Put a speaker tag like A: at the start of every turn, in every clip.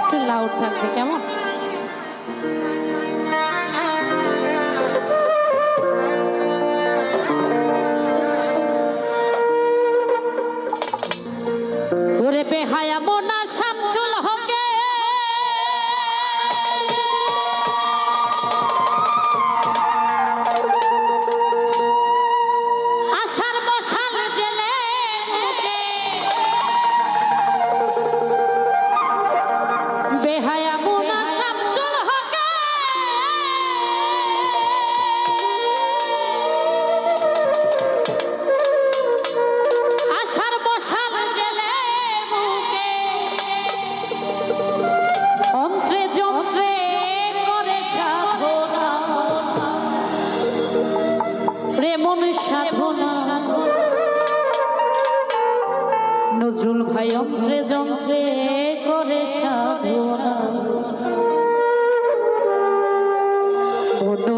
A: একটু লাউড থাকবে কেমন ওরে বেহায়া বেহায়া মোনা শামসুল হকে। আশার মশাল জেলে মুখে অন্ত্রে যন্ত্রে করে সাধনা। প্রেমন সাধনা। নজরুল ভাই অন্ত্রে যন্ত্রে করে সাধনা কোনো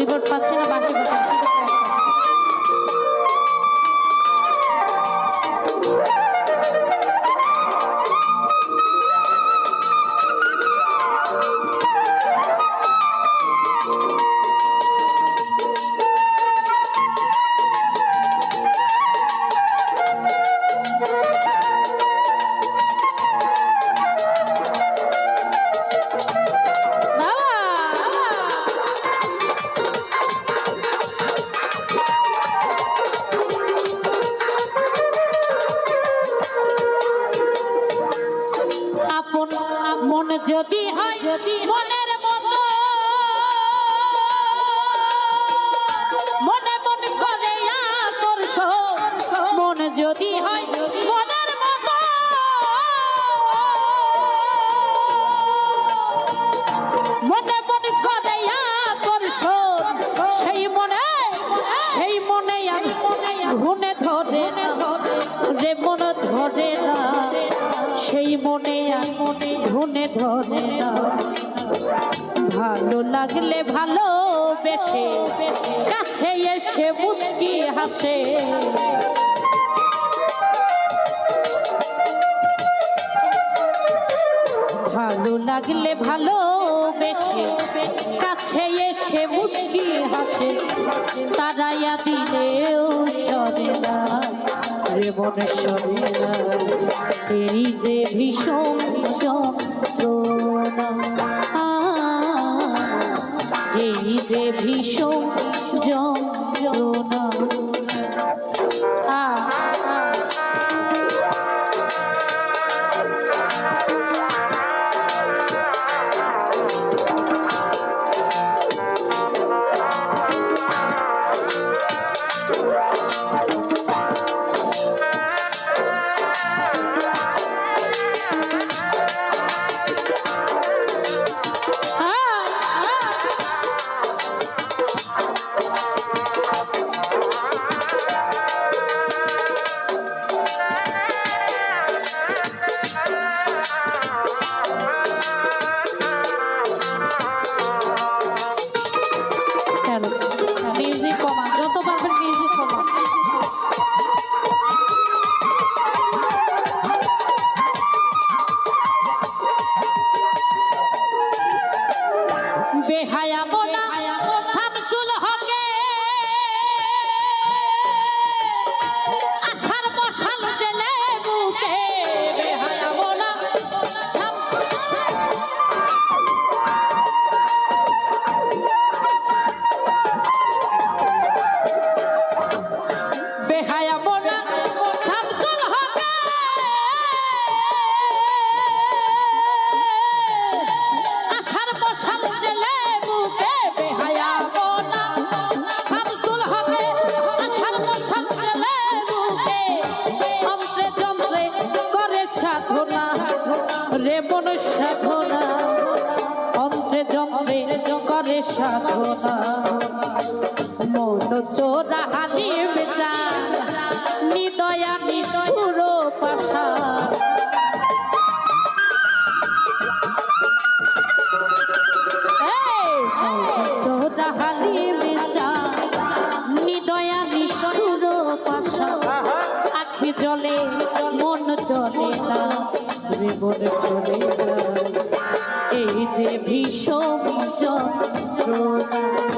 A: রিপোর্ট পাচ্ছি না বাসি বাসি মন যদি হয় যদি মনের মতো। মনে মন করে আকর্ষ মন যদি হয় ঘুনে ধরে না ভালো লাগলে ভালো বেশে কাছে এসে মুচকি হাসে। ভালো লাগলে ভালো বেশে কাছে এসে মুচকি হাসে। তারাইয়া দিলেও সরে না রে মনে এই যে ভীষণ আ, এই যে ভীষণ যন্ত্রণা আ, আ। করে করে সাধনা। মন চোরা হালি বেচা নিদয়া নিষ্ঠুর পাশা। চোরা নিদয়া পাশা। মন চলে না চলে না। যে ভীষণ যন্ত্রণা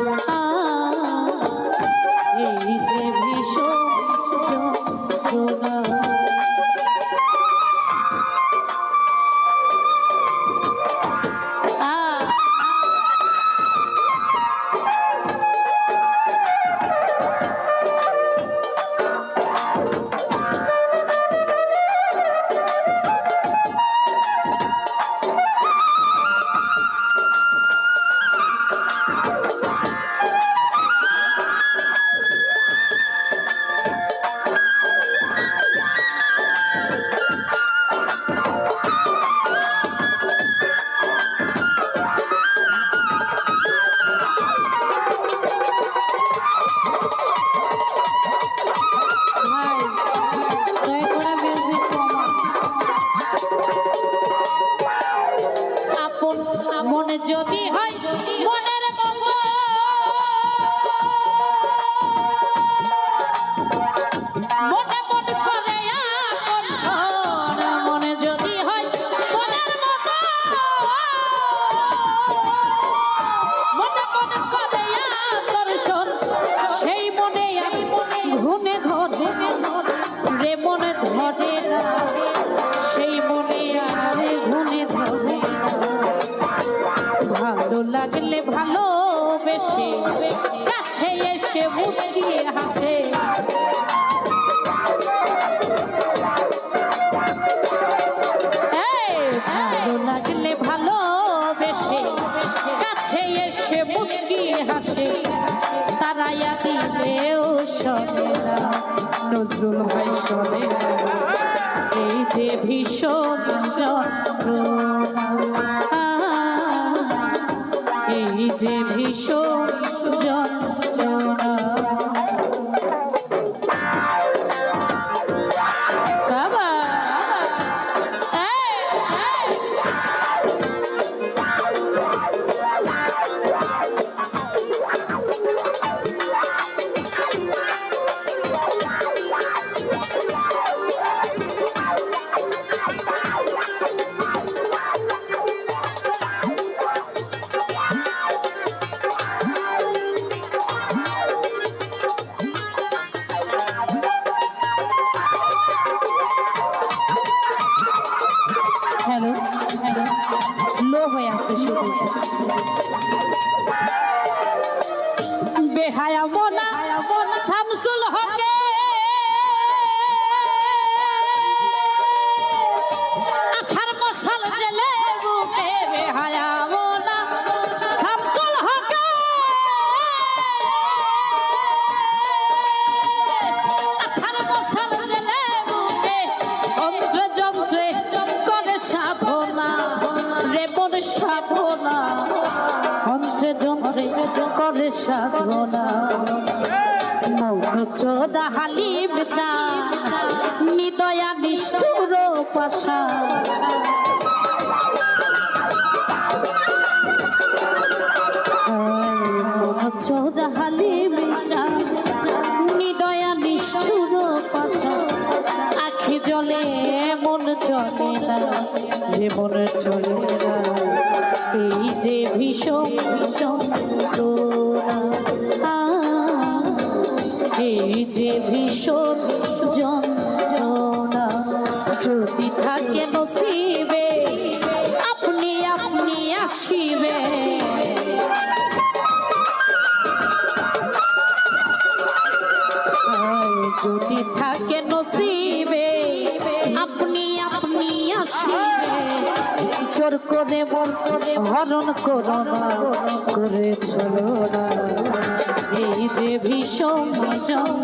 A: কাছে এসে মুচকিয়ে হাসে। ভালো লাগলে ভালোবেসে, কাছে এসে মুচকিয়ে হাসে। তারাইয়া দিলেও শোনে না, নজরুল ভাই শোনে এই যে ভীষণ যন্ত্রণা এই যে ভীষণ যন্ত্রণা। 你说 যন্ত্রে করে সাধনা। মৌন চোদা হালিম চা নিদয়া নিষ্ঠুর পাশা। চোদা হালিম চা জলে মন চলে না, যে মন চলে না, এই যে ভীষণ ভীষণ যন্ত্রণা। এই যে ভীষণ যন্ত্রণা যদি থাকে নসিবে, আপনি আপনি আসিবে যদি থাকে নসিবে করে হরণ করো না করে চলো না। এই যে ভীষণ ভীষণ